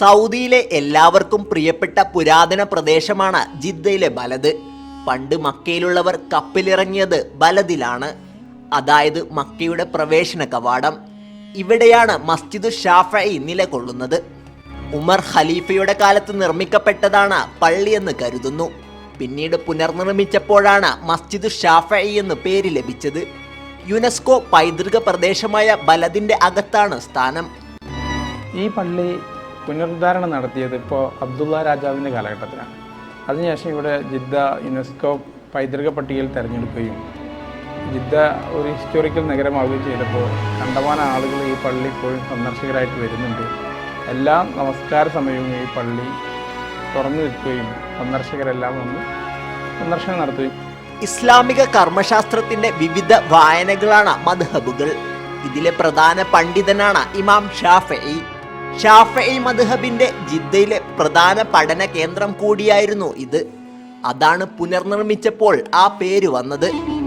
സൗദിയിലെ എല്ലാവർക്കും പ്രിയപ്പെട്ട പുരാതന പ്രദേശമാണ് ജിദ്ദയിലെ ബലദ്. പണ്ട് മക്കയിലുള്ളവർ കപ്പിലിറങ്ങിയത് ബലദിലാണ്. അതായത് മക്കയുടെ പ്രവേശന കവാടം. ഇവിടെയാണ് മസ്ജിദ് ഷാഫി നിലകൊള്ളുന്നത്. ഉമർ ഖലീഫയുടെ കാലത്ത് നിർമ്മിക്കപ്പെട്ടതാണ് പള്ളിയെന്ന് കരുതുന്നു. പിന്നീട് പുനർനിർമ്മിച്ചപ്പോഴാണ് മസ്ജിദ് ഷാഫി എന്ന് പേര് ലഭിച്ചത്. യുനെസ്കോ പൈതൃക പ്രദേശമായ ബലദിന്റെ അകത്താണ് സ്ഥാനം. ഈ പള്ളി പുനരുദ്ധാരണം നടത്തിയത് ഇപ്പോൾ അബ്ദുള്ള രാജാവിന്റെ കാലഘട്ടത്തിലാണ്. അതിനുശേഷം ഇവിടെ ജിദ്ദ യുനെസ്കോ പൈതൃക പട്ടികയിൽ തിരഞ്ഞെടുക്കുകയും ജിദ്ദ ഒരു ഹിസ്റ്റോറിക്കൽ നഗരമാവുകയും ചെയ്തപ്പോൾ കണ്ടമാന ആളുകൾ ഈ പള്ളി ഇപ്പോഴും സന്ദർശകരായിട്ട് വരുന്നുണ്ട്. എല്ലാ നമസ്കാര സമയവും ഈ പള്ളി തുറന്നു നിൽക്കുകയും സന്ദർശകരെല്ലാം വന്ന് സന്ദർശനം നടത്തുകയും ഇസ്ലാമിക കർമ്മശാസ്ത്രത്തിന്റെ വിവിധ വായനകളാണ് മദ്ഹബുകൾ. ഇതിലെ പ്രധാന പണ്ഡിതനാണ് ഇമാം ഷാഫി. ഷാഫി മദ്ഹബിന്റെ ജിദ്ദയിലെ പ്രധാന പഠന കേന്ദ്രം കൂടിയായിരുന്നു ഇത്. അതാണ് പുനർനിർമ്മിച്ചപ്പോൾ ആ പേര് വന്നത്.